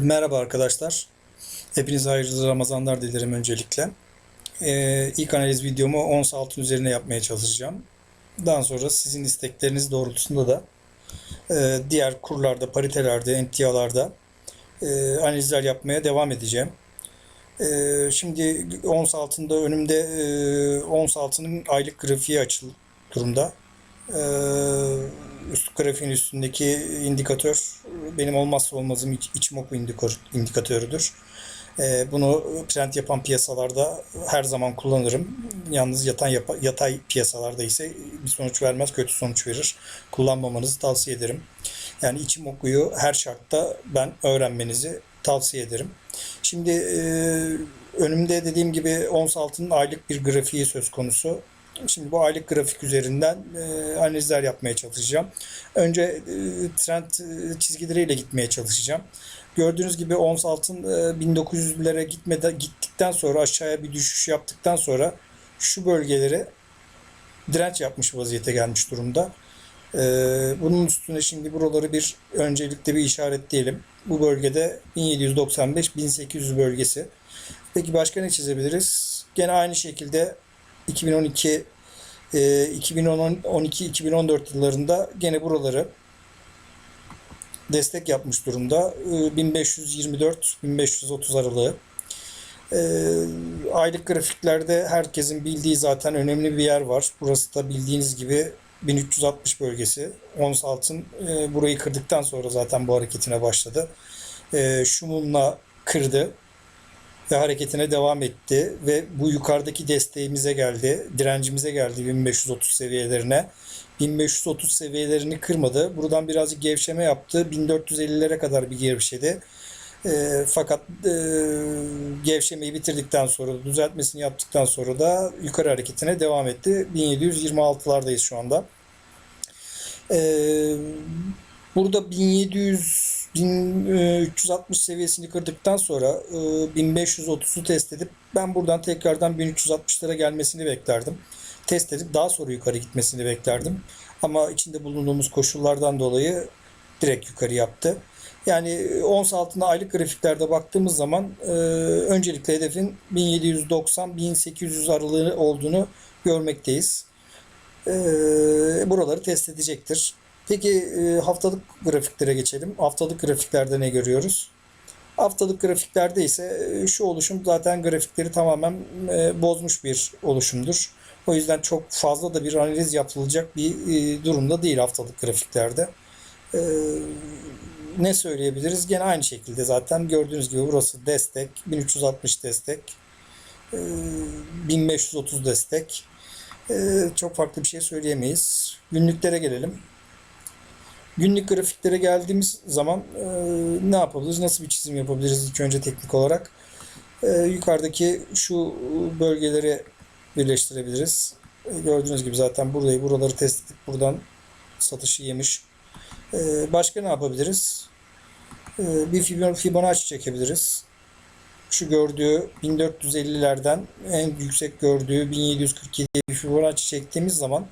Merhaba arkadaşlar. Hepinize hayırlı Ramazanlar dilerim öncelikle. Ee, ilk analiz videomu ons altın üzerine yapmaya çalışacağım. Daha sonra sizin istekleriniz doğrultusunda da e, diğer kurlarda, paritelerde, emtialarda e, analizler yapmaya devam edeceğim. E, şimdi ons altında önümde e, altının aylık grafiği açıl durumda. Üst grafiğin üstündeki indikatör benim olmazsa olmazım iç, Ichimoku indikatör, indikatörüdür. Ee, bunu trend yapan piyasalarda her zaman kullanırım. Yalnız yatan yapa- yatay piyasalarda ise bir sonuç vermez, kötü sonuç verir. Kullanmamanızı tavsiye ederim. Yani Ichimoku'yu her şartta ben öğrenmenizi tavsiye ederim. Şimdi e, önümde dediğim gibi ons altının aylık bir grafiği söz konusu. Şimdi bu aylık grafik üzerinden e, analizler yapmaya çalışacağım. Önce e, trend e, çizgileriyle gitmeye çalışacağım. Gördüğünüz gibi ons altın e, 1900'lere gitmeden gittikten sonra aşağıya bir düşüş yaptıktan sonra şu bölgelere direnç yapmış vaziyete gelmiş durumda. E, bunun üstüne şimdi buraları bir öncelikle bir işaretleyelim. Bu bölgede 1795-1800 bölgesi. Peki başka ne çizebiliriz? Gene aynı şekilde 2012 e, 2012-2014 yıllarında gene buraları destek yapmış durumda. E, 1524-1530 aralığı. E, aylık grafiklerde herkesin bildiği zaten önemli bir yer var. Burası da bildiğiniz gibi 1360 bölgesi. Ons altın e, burayı kırdıktan sonra zaten bu hareketine başladı. E, şu mumla kırdı ve hareketine devam etti ve bu yukarıdaki desteğimize geldi, direncimize geldi 1530 seviyelerine. 1530 seviyelerini kırmadı. Buradan birazcık gevşeme yaptı. 1450'lere kadar bir gevşedi. E, fakat e, gevşemeyi bitirdikten sonra, düzeltmesini yaptıktan sonra da yukarı hareketine devam etti. 1726'lardayız şu anda. E, burada 1700 1360 seviyesini kırdıktan sonra 1530'u test edip ben buradan tekrardan 1360'lara gelmesini beklerdim. Test edip daha sonra yukarı gitmesini beklerdim. Ama içinde bulunduğumuz koşullardan dolayı direkt yukarı yaptı. Yani ons altında aylık grafiklerde baktığımız zaman e, öncelikle hedefin 1790-1800 aralığı olduğunu görmekteyiz. E, buraları test edecektir. Peki e, haftalık grafiklere geçelim. Haftalık grafiklerde ne görüyoruz? Haftalık grafiklerde ise e, şu oluşum zaten grafikleri tamamen e, bozmuş bir oluşumdur. O yüzden çok fazla da bir analiz yapılacak bir durumda değil haftalık grafiklerde. Ne söyleyebiliriz? Gene aynı şekilde zaten gördüğünüz gibi burası destek, 1360 destek, e, 1530 destek. Çok farklı bir şey söyleyemeyiz. Günlüklere gelelim. Günlük grafiklere geldiğimiz zaman e, ne yapabiliriz? Nasıl bir çizim yapabiliriz ilk önce teknik olarak? E, yukarıdaki şu bölgeleri birleştirebiliriz. E, gördüğünüz gibi zaten burayı buraları test edip buradan satışı yemiş. E, başka ne yapabiliriz? E, bir Fibonacci çekebiliriz. Şu gördüğü 1450'lerden en yüksek gördüğü 1747 bir Fibonacci çektiğimiz zaman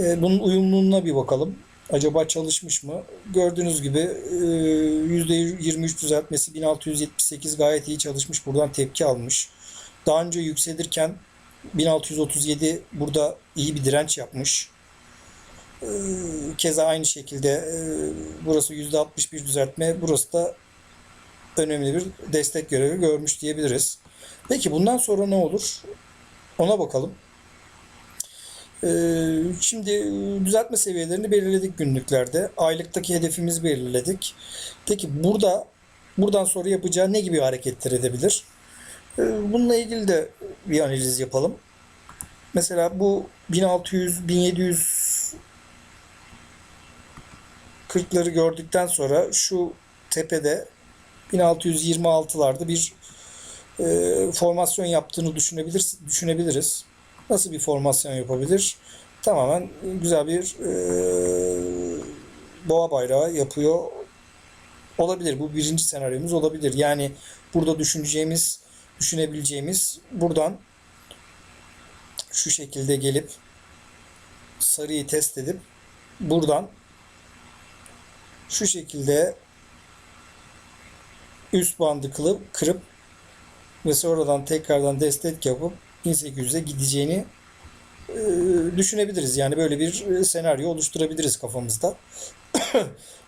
e, bunun uyumluluğuna bir bakalım. Acaba çalışmış mı? Gördüğünüz gibi %23 düzeltmesi 1678 gayet iyi çalışmış. Buradan tepki almış. Daha önce yükselirken 1637 burada iyi bir direnç yapmış. Keza aynı şekilde burası %61 düzeltme. Burası da önemli bir destek görevi görmüş diyebiliriz. Peki bundan sonra ne olur? Ona bakalım. Şimdi düzeltme seviyelerini belirledik günlüklerde. Aylıktaki hedefimizi belirledik. Peki burada buradan sonra yapacağı ne gibi hareketler edebilir? Bununla ilgili de bir analiz yapalım. Mesela bu 1600 1700 40'ları gördükten sonra şu tepede 1626'larda bir e, formasyon yaptığını düşünebilir, düşünebiliriz. Nasıl bir formasyon yapabilir? Tamamen güzel bir e, boğa bayrağı yapıyor olabilir. Bu birinci senaryomuz olabilir. Yani burada düşüneceğimiz, düşünebileceğimiz buradan şu şekilde gelip sarıyı test edip buradan şu şekilde üst bandı kılıp, kırıp ve sonradan tekrardan destek yapıp 1800'e gideceğini e, düşünebiliriz. Yani böyle bir e, senaryo oluşturabiliriz kafamızda.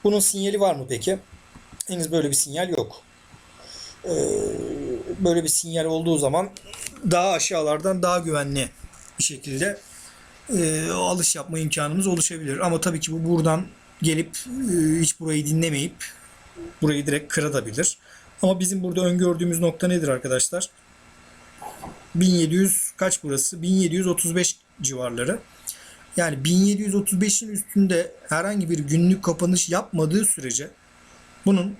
Bunun sinyali var mı peki? Henüz böyle bir sinyal yok. E, böyle bir sinyal olduğu zaman daha aşağılardan daha güvenli bir şekilde e, alış yapma imkanımız oluşabilir. Ama tabii ki bu buradan gelip e, hiç burayı dinlemeyip burayı direkt kırabilir. Ama bizim burada öngördüğümüz nokta nedir arkadaşlar? 1700 kaç burası? 1735 civarları. Yani 1735'in üstünde herhangi bir günlük kapanış yapmadığı sürece bunun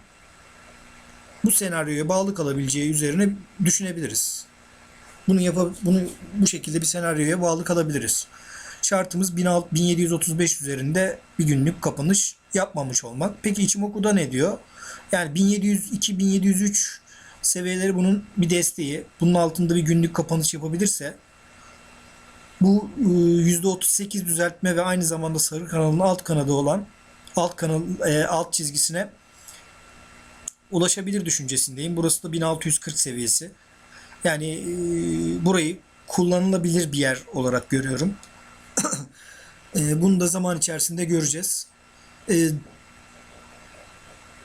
bu senaryoya bağlı kalabileceği üzerine düşünebiliriz. Bunu yapa, bunu bu şekilde bir senaryoya bağlı kalabiliriz. Şartımız 16 1735 üzerinde bir günlük kapanış yapmamış olmak. Peki Ichimoku'da ne diyor? Yani 1702 1703 seviyeleri bunun bir desteği. Bunun altında bir günlük kapanış yapabilirse bu e, %38 düzeltme ve aynı zamanda sarı kanalın alt kanadı olan alt kanal e, alt çizgisine ulaşabilir düşüncesindeyim. Burası da 1640 seviyesi. Yani e, burayı kullanılabilir bir yer olarak görüyorum. E, bunu da zaman içerisinde göreceğiz. E,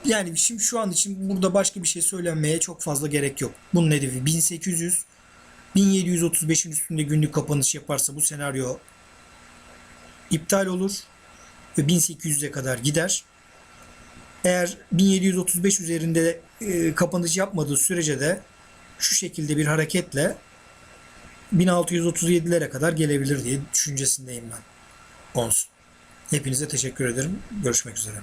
yani şimdi şu an için burada başka bir şey söylenmeye çok fazla gerek yok. Bunun hedefi 1800 1735'in üstünde günlük kapanış yaparsa bu senaryo iptal olur ve 1800'e kadar gider. Eğer 1735 üzerinde e, kapanış yapmadığı sürece de şu şekilde bir hareketle 1637'lere kadar gelebilir diye düşüncesindeyim ben. Ons. Hepinize teşekkür ederim. Görüşmek üzere.